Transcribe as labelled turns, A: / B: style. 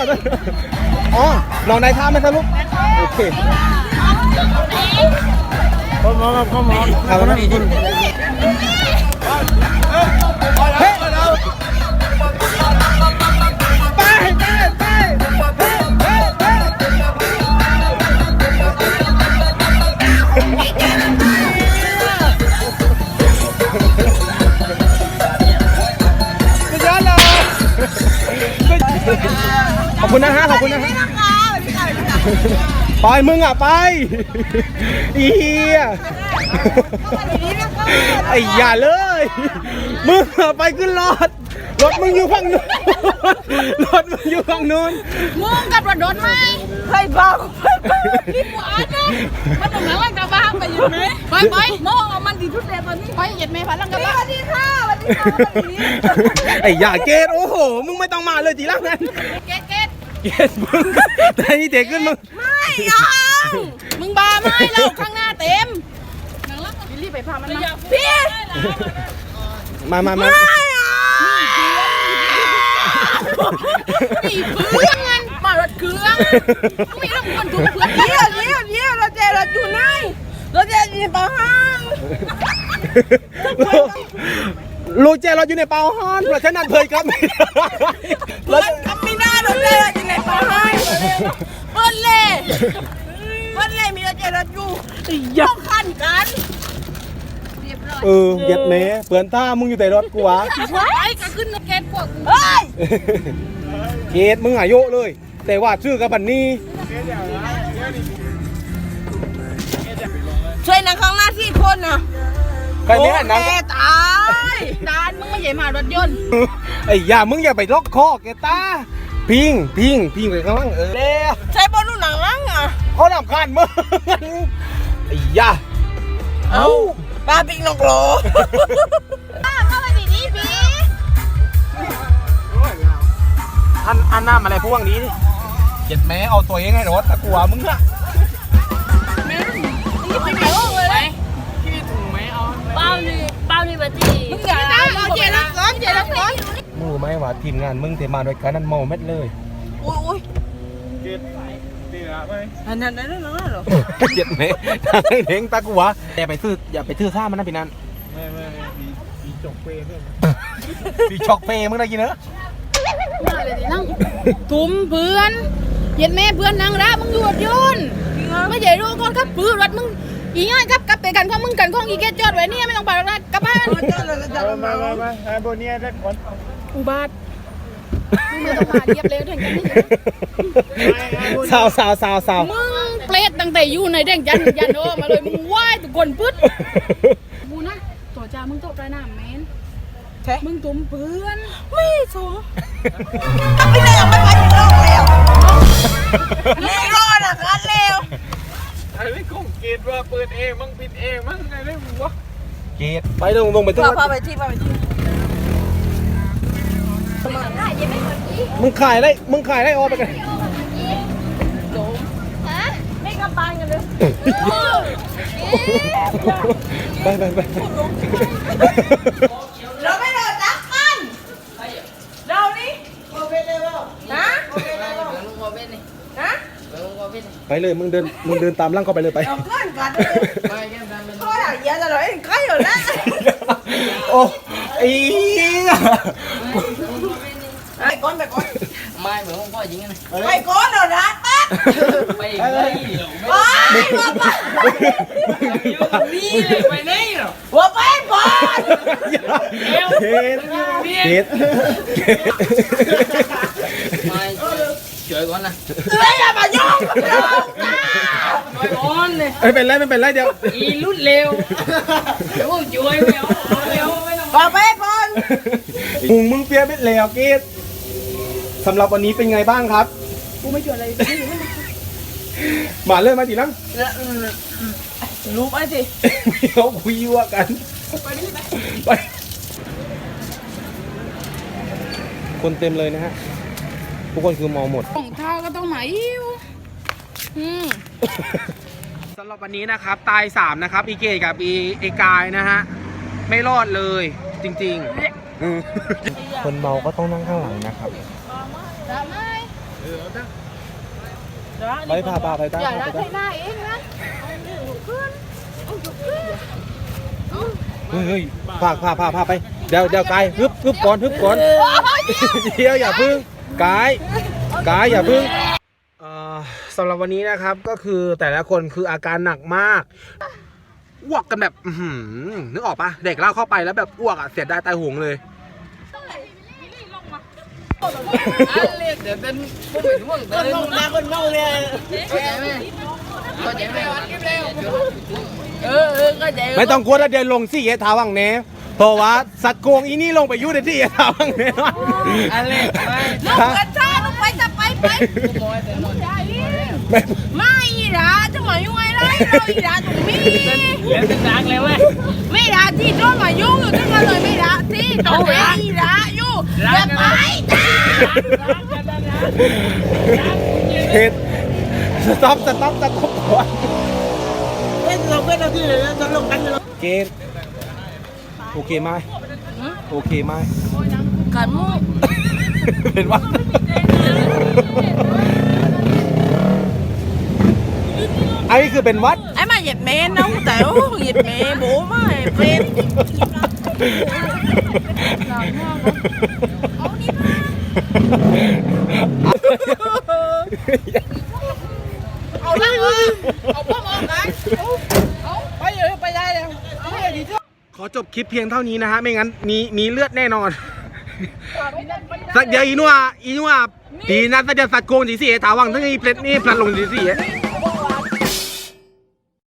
A: ก่อนนะอ๋อนอนในท่าไหมครับลูกโอเค
B: เข้ามองครับเข้ามอง
A: เอาละคุณเขอบคุณนะฮะขอบคุณนะฮะไปมึงอะไปอีเหี้ยไอ้อย่าเลย มึงอะไปขึ้นรถรถมึงอยู่ฝั่งนู้นรถมึงอยู่ฝั่งนู้น
C: มึงกับรถโดนไหมเฮ้ยบ้าพี่หวานนะมันต้องนั่งกับบ้างไปอยู่ไหมไปไปโม่เอามันดีทุกเดือนตอนนี้ไปเหยียดเมย์พันลังกับบ้างสวัสดีค่ะสวัสดีค่ะสวัสดี
A: ไอ้อย่าเกตโอ้โห มึงไม่ต้องมาเลยทีหลังนั้น
C: เกต เกต
A: เกตมึงแต่นี่เด็กขึ้นมึง
C: ไม่เอามึงบ้าไหมเราข้างหน้าเต็มบิลลี่ไปพามันมาพี่
A: มามามา
C: ไม่เอามีเพื่อนมันมารถเครื่องไม่ต้องคนถูกเพื่อนเยี่ยเยี่ยเยี่ยเราเจรถอยู่ไหนเราเจรอยู่ในป่าห้าง
A: ลูกเจเราอยู่ในเปาฮอนเพราะฉะนั้นเพยครับไม่ได้
C: รถขับไม่ได้ เปิ้ลเล่เปิ้ลเล่มีรถเจรอยู่ต้องขันกันเรียบร้อย
A: เออเย็ดแม่เปือนท่ามึงอยู่แต่รถกูวะ
C: ไอ้ก็ขึ้นเกตพวกเฮ้ย
A: เกตมึงอายุเลย แต่ว่าชื่อกับบันนี้
C: ช่วยนังข้างหน้าที่คนนะ
A: ใครเนี่ยนัง
C: โอ้แกตายดานมึงไม่ใหญ่มารถยนต์
A: ไอ้อย่ามึงอย่าไปล็อกคอแกตา พิงพิงพิงไปข้างล่างเออแล้ว
C: ใช้บอลลูกหนังลังอะ
A: เขาดำคาญมึงไอ้ย่า
C: เอ้าป้าปิงนกโลเข้าไปดีนี่พี่
A: อันอันหน้าอะไรพวกนี้ดิเจ็ดแม่เอาตัวเองให้รถตะกัวมึงอะ
C: นี่ไปไหนวะเลย
D: เป้านี่เป้านี่บัจี
C: มึงอย่าเราเจรก่อนเจรก่อน
A: มึงรู้ไหมว่า ทีมงานมึงเทมาด้วยกันนั่นเมาเม็ดเลย
C: อุ้ยอุ้ย
B: เกิดตีละไป
C: อันนั้นนั่นนั่นเหรอ
A: เจ็ดแม่ทางให้เด้งตะกัวอย่าไปซื้ออย่าไปซื้อซ่ามันนะพี่นัน
B: ไม่ไม่ไม่มีมีจกเปรย์ด้วย
A: พี่ช็อกเปย์มึงได้ยินเนอะ
C: ตุ้มเพื่อนเห็นแม่เพื่อนนางระมึงอยู่รถยนต์ไม่ใหญ่รู้ก่อนครับปืนรถมึงอีง่ายครับกลับไปกันข้องมึงกันข้องอีแกจอดไว้นี่ไม่ต้องไปหรอกนะกลับบ้าน
B: มามามามาไอ้โบเนียได้ก่อน
C: อุบาทมึงไม่ต้องมาเรียบเร็วถึงกันนี่
A: สาวสาวสาวสาว
C: มึงเปรตตั้งแต่อยู่ในแดงยันยันโอมาเลยมึงไหว้ทุกคนปึ๊ดบูนะตัวจ้ามึงโตปลายน้ำแมนมึงตุ้มเพื่อนไม่สมไม่ได้ยังไม่ไปถึงโลกแล้วเลี้ยรอดอะกันเร็ว
B: ไอ้นี่คงเกตว่าเปิดเองมั่งปิดเองมั่งไงได้มึงวะ
A: เกตไปลงลงไปตู้
C: พาไปที่พาไปที่
A: มึงขายได้มึงขายได้ออกไปกัน
C: ไม่กลับบ้านกันเลย
A: ไปไปไป
C: เราไม่โดนจับมันเรานี่โมเบนเลยเปล่านะโมเบนเลยเปล่าโมเบนนี่นะ
A: ไปเลยมึงเดินมึงเดินตามร่างเขาไปเลยไป
C: เราเพื่อนกันเลยเพราะอะไรเยอะจะเลยใกล้อยู่แล้ว
A: โอ้ไอ้เหี้ย
C: ไป ก้อนไปก้อน
D: ไม่เหมือนพ่อยิงกัน
C: ไปก้อนเดี๋ยวนะปั๊บ
D: ไปเลย
C: ไปมาไป
D: นี่ไปไหนหรอ
C: หัวไปก่อน
A: เกตเกตเกต
D: ไม่ช่วยก่อนนะ
C: เฮ้ยอย่ามายุ่งกับเรา
D: ช่วยก่อนเลย
A: ไม่เป็นไรไม่เป็นไรเดี๋ยว
D: อีรุดเร็วเดี๋ยวช่วยไม่เอาเร็วไม่ต้อง
C: หัวไปก่อน
A: มุงมึงเปียเม็ดแล้วเกต สำหรับวันนี้เป็นไงบ้างครับ
C: กูไม่ชวนอะไร
A: มาเลยมาทีหลัง
C: รู้ไปสิ
A: เขาคุยว่ากันไป คนเต็มเลยนะฮะ ทุกคนคือมองหมด
C: ของเท้าก็ต้องหมายอิ้วอืม
A: สำหรับวันนี้นะครับ ตายสามนะครับ อีเกตกับอีเอกายนะฮะ ไม่รอดเลยจริงๆ คนเมาก็ต้องนั่งข้างหลังนะครับ
C: ทำไม
A: ไปพาพาไปตาม
C: อย่า
A: พา
C: ละ
A: ไปตาม
C: ใช้หน้าเองนะเอาอยู่เพื่อนเอาอยู่เพื่อนเอา
A: เฮ้ยเฮ้ยพาพาพาพาไป เดี๋ยวเดี๋ยวกายฮึบฮึบก่อนฮึบก่อนเดี๋ยวอย่าพึ่งกายกายอย่าพึ่งเอ่อสำหรับวันนี้นะครับก็คือแต่ละคนคืออาการหนักมากอ้วกกันแบบอื้อหือนึกออกปะเด็กเล่าเข้าไปแล้วแบบอ้วกอะเสียดายตายหงเลย
D: เดี๋ยวเป็นพวกเหมือนพวกเดินลงมาคนเมาเลยเข้าใจไหมเข้าใจไหมเออเออเข้าใจ
A: ไม่ต้องกลัวถ้าเดินลงสี่เอทาวังเน้เพราะว่าสัตว์โกงอีนี่ลงไปยุ่ในที่เอทาวังเน
D: อะไรไม่
C: ลูกกระชาลูกไปจะไปไป
D: มอยแต่นอน
A: ไม่
C: ไม่อีหลาจะมายุ่งอะไรเราอีหลาตรงนี้
D: แล้วเป็นดังเลยเว้ย
C: ไม่ด่าที่โดนมายุ่งอยู่ทั้งนั้นเลยไม่ด่าที่ตรงไหนอีหลา อยู่อย่าไปจ้า
A: เหตุสต็อปสต็อปสต็อปก่อน
D: เล่นเราเพื่อนเราที่เลยจะลงกันเลย
A: เกณฑ์โอเคไหมโอเคไหม
C: กันมู
A: เป็นว่าไอ้คือเป็นวัด
C: ไอ้มาเหยียดเมนน้องแต่โอ้เหยียดเมนโบ้มาเป็น เอาละเออเอาพ่อมองกัน
D: ไปเออไปได้แล้วไม่ได้ดีที่
A: ขอจบคลิปเพียงเท่านี้นะฮะ ไม่งั้นมีมีเลือดแน่นอน สักเดียวอีนัวอีนัวปีนั้นสักเดียวสัตว์โกงสีสีถาวังทั้งอีเพลดนี่พลัดลงสีสี